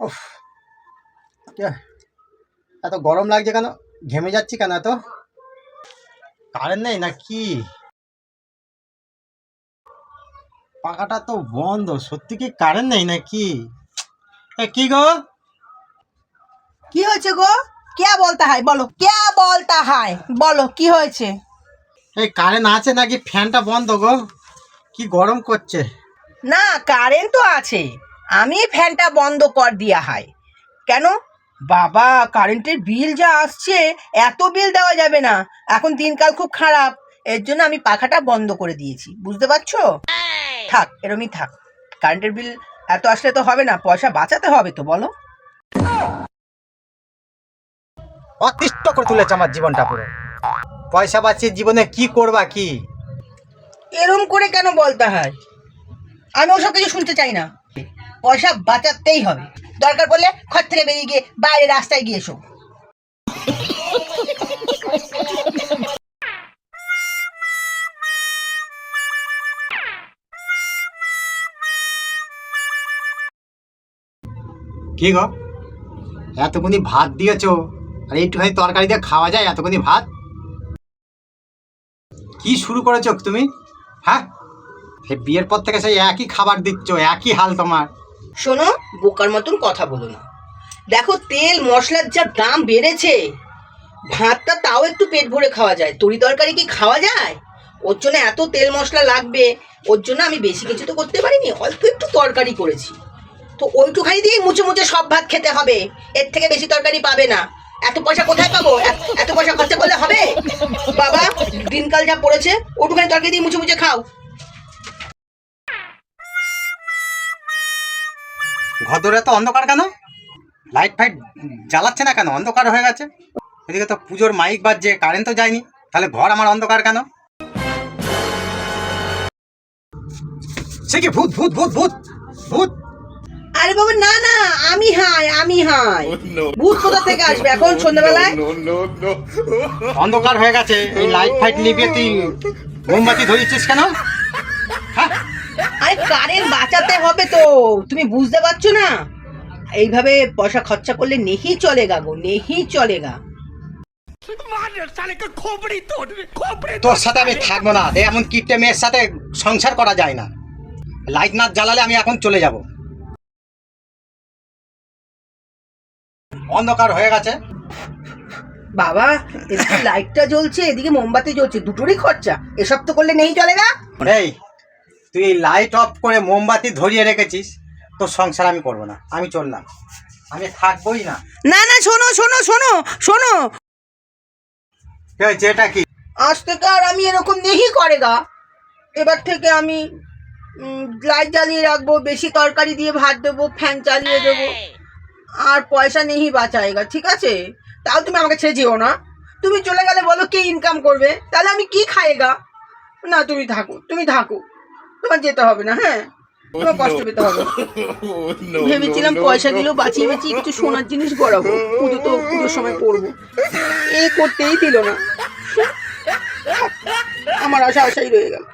উফ? এত গরম লাগছে কেন? ঘেমে যাচ্ছি কেন এত? কারেন্ট নেই না কি পাখাটা তো বন্ধ সত্যি কি কারেন্ট নেই না কি এ কি গো? কি হয়েছে গো? কে বলতা হয়? বলো কে বলতা হয়? বলো কি হয়েছে? এই কারেন্ট আছে নাকি? ফ্যানটা বন্ধ গো। কি গরম করছে। না কারেন্ট তো আছে। আমি ফ্যানটা বন্ধ কর দিয়া হয়। কেন? বাবা কারেন্টের বিল যা আসছে এত বিল দেওয়া যাবে না। এখন দিনকাল খুব খারাপ। এর জন্য আমি পাখাটা বন্ধ করে দিয়েছি। বুঝতে পারছ? থাক এরমই থাক। কারেন্টের বিল এত আসলে তো হবে না পয়সা বাঁচাতে হবে তো বলো। অতিষ্ঠ করে তুলেছে আমার জীবনটা পুরো। পয়সা বাঁচিয়ে জীবনে কি করবা কি? এরম করে কেন বলতে হয়? আমি ওসব কিছু শুনতে চাই না। পয়সা বাঁচাতেই হবে। দরকার পড়লে ঘর থেকে বেরিয়ে গিয়ে বাইরে রাস্তায় গিয়ে এসো কি গো? এতগুনি ভাত দিয়েছ? আর এইটুখানি তরকারি দিয়ে খাওয়া যায় এতগুনি ভাত? কি শুরু করেছ তুমি? হ্যাঁ? বিয়ের পর থেকে সেই একই খাবার দিচ্ছ, একই হাল তোমার। শোনো, বোকার মতন কথা বলো না। দেখো, তেল, মশলার যা দাম বেড়েছে, ভাতটা তাও একটু পেট ভরে খাওয়া যায়। তরি তরকারি কি খাওয়া যায়? ওর জন্য এত তেল মশলা লাগবে, ওর জন্য আমি বেশি কিছু তো করতে পারিনি, অল্প একটু তরকারি করেছি। তো ওইটুখানি দিয়ে মুছে মুছে সব ভাত খেতে হবে, এর থেকে বেশি তরকারি পাবে না। এত পয়সা কোথায় পাবো? এত পয়সা খরচা করলে হবে? বাবা, দিনকাল যা পড়েছে, ওটুখানি তরকারি দিয়ে মুছে মুছে খাও। ঘদরে তো অন্ধকার কেন? লাইট ফাইট জ্বালাচ্ছে না কেন? অন্ধকার হয়ে গেছে। এদিকে তো পুজোর মাইক বাজছে কারেন্ট তো যায়নি। তাহলে ঘর আমার অন্ধকার কেন? সে কি ভূত ভূত ভূত ভূত ভূত? আরে বাবা না না আমি হাই আমি হাই। ভূত কোথা থেকে আসবে? এখন সন্ধ্যাবেলায়? অন্ধকার হয়ে গেছে এই লাইট ফাইট নিবিয়ে তুই। মোমবাতি ধরিয়েছিস কেন? কারেন্ট বাঁচাতে হবে তো। তুমি বুঝতে পারছ না? এইভাবে পয়সা খরচা করলে নেহি চলেগা গো নেহি চলেগা তোর সাথে আমি থাকব না। এমন কিপটে মেয়ের সাথে সংসার করা যায় না। লাইট না জ্বালালে আমি এখন চলে যাব। অন্ধকার হয়ে গেছে। বাবা এদিকে লাইটটা জ্বলছে এদিকে মোমবাতি জ্বলছে দুটোরই খরচা। এসব তো করলে নেই চলেগা এই তুই লাইট অফ করে মোমবাতি ধরিয়ে রেখেছিস তোর সংসার আমি করব না আমি চললাম। আমি থাকবোই না। না না শোনো শোনো শোনো শোনো। কি হয়েছে এটা কি? আজ থেকে আর আমি এরকম নেহি করেগা এবার থেকে আমি লাইট জ্বালিয়ে রাখব বেশি তরকারি দিয়ে ভাত দেবো ফ্যান চালিয়ে দেবো। আর পয়সা নেহি বাঁচায়েগা ঠিক আছে? তাও তুমি আমাকে ছেড়ে যেও না। তুমি চলে গেলে বলো কে ইনকাম করবে তাহলে আমি কি খাইগা না তুমি থাকো তুমি থাকো। তোমার যেতে হবে না হ্যাঁ? তোমার কষ্ট পেতে হবে। ভেবেছিলাম ভেবেছিলাম পয়সাগুলো বাঁচিয়ে বাঁচিয়ে কিছু সোনার জিনিস গড়াবো। পুজো তো পুজোর সময় করব এ করতেই দিল না। আমার আশা আশাই রয়ে গেল।